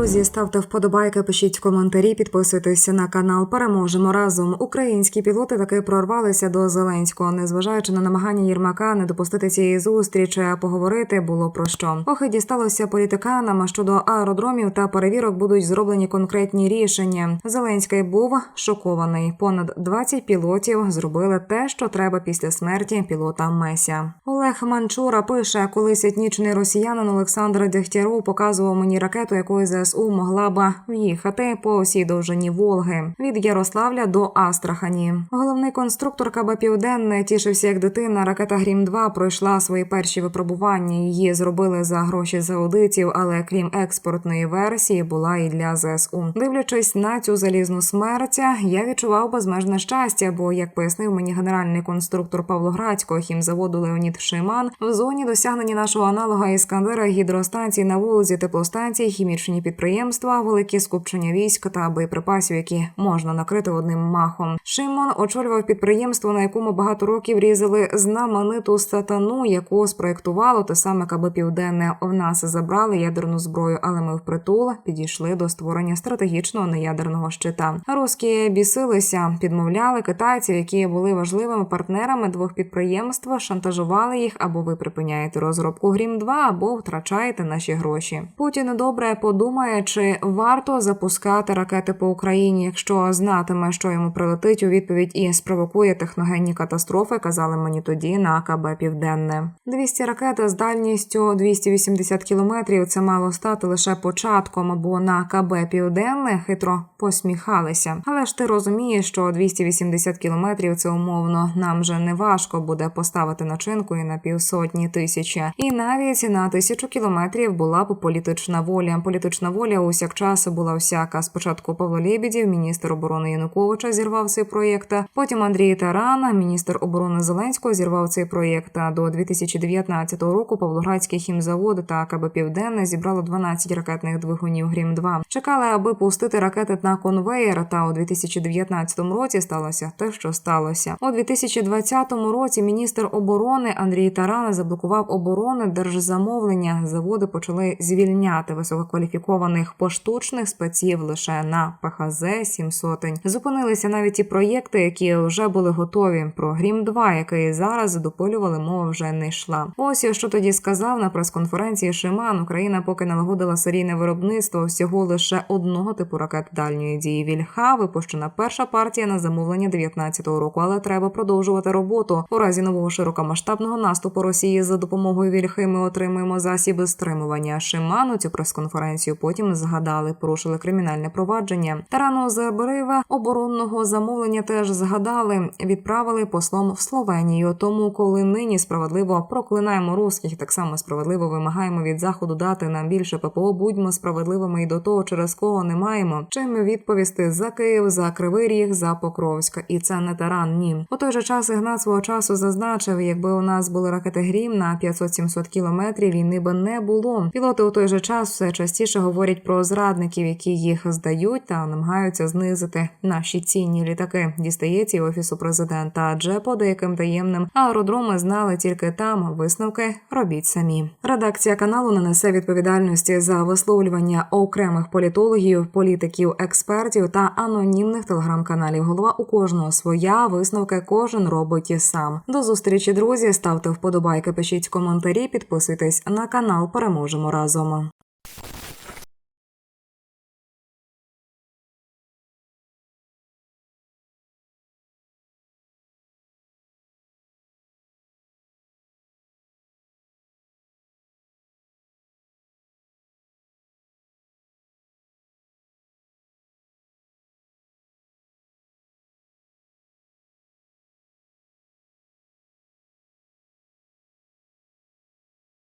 Друзі, ставте вподобайки, пишіть коментарі, підписуйтесь на канал. Переможемо разом. Українські пілоти таки прорвалися до Зеленського, незважаючи на намагання Єрмака не допустити цієї зустрічі, а поговорити було про що. Ох, і дісталося політиканам. А щодо аеродромів та перевірок будуть зроблені конкретні рішення. Зеленський був шокований. Понад 20 пілотів зробили те, що треба після смерті пілота Меся. Олег Манчура пише, колись етнічний росіянин Олександр Дегтяров показував мені ракету, якою ЗСУ могла б в'їхати по всій довжині Волги від Ярославля до Астрахані. Головний конструктор КБ Південне тішився як дитина. Ракета Грім 2 пройшла свої перші випробування. Її зробили за гроші з аудитів, але крім експортної версії, була і для ЗСУ. Дивлячись на цю залізну смерть, я відчував безмежне щастя, бо як пояснив мені генеральний конструктор Павлоградського хімзаводу Леонід Шиман, в зоні досягнення нашого аналога Іскандера гідростанцій на вулиці, теплостанції, хімічні підприємства, великі скупчення військ та боєприпасів, які можна накрити одним махом. Шимон очолював підприємство, на якому багато років різали знамениту сатану, яку спроектувало те саме КБ Південне. В нас забрали ядерну зброю, але ми впритул підійшли до створення стратегічного неядерного щита. Русські бісилися, підмовляли китайців, які були важливими партнерами двох підприємств, шантажували їх або ви припиняєте розробку Грім 2 або втрачаєте наші гроші. Путін добре подумає, чи варто запускати ракети по Україні, якщо знатиме, що йому прилетить у відповідь і спровокує техногенні катастрофи. Казали мені тоді на КБ Південне. 200 ракет з дальністю 280 кілометрів. Це мало стати лише початком, або на КБ Південне хитро посміхалися. Але ж ти розумієш, що 280 кілометрів це умовно. Нам же не важко буде поставити начинку і на півсотні тисячі, і навіть на тисячу кілометрів була б політична воля. Політична воля усяк часу була всяка. Спочатку Павло Лєбідєв, міністр оборони Януковича, зірвав цей проєкт. Потім Андрій Таран, міністр оборони Зеленського, зірвав цей проєкт. До 2019 року Павлоградський хімзавод та КБ Південне зібрало 12 ракетних двигунів Грім 2 Чекали, аби пустити ракети на конвеєр. Та у 2019 році сталося те, що сталося. У 2020 році міністр оборони Андрій Таран заблокував оборони держзамовлення. Заводи почали звільняти висококваліфікованих поштучних спеців лише на ПХЗ сім сотень. Зупинилися навіть ті проєкти, які вже були готові. Про Грім 2 який зараз допилювали, мова вже не йшла. Ось що тоді сказав на прес-конференції Шиман. Україна поки налагодила серійне виробництво всього лише одного типу ракет дальньої дії. Вільха випущена перша партія на замовлення 19-го року, але треба продовжувати роботу. У разі нового широкомасштабного наступу Росії за допомогою вільхи ми отримуємо засіби стримування. Шиману цю прес-конференцію потім згадали, порушили кримінальне провадження. Тарану Забрива оборонного замовлення теж згадали, відправили послом в Словенію. Тому, коли нині справедливо проклинаємо русських, так само справедливо вимагаємо від заходу дати нам більше ППО. Будьмо справедливими і до того, через кого не маємо. Чим відповісти за Київ, за Кривий Ріг, за Покровська, і це не таран. Ні, у той же час Ігнат свого часу зазначив, якби у нас були ракети Грім на 500-700 кілометрів, війни би не було. Пілоти у той же час все частіше говорять про зрадників, які їх здають та намагаються знизити наші цінні літаки. Дістається і офісу президента. Адже по деяким таємним аеродроми знали тільки там. Висновки робіть самі. Редакція каналу не несе відповідальності за висловлювання окремих політологів, політиків, експертів та анонімних телеграм-каналів. Голова у кожного своя висновки кожен робить і сам. До зустрічі, друзі. Ставте вподобайки, пишіть коментарі, підписуйтесь на канал. Переможемо разом.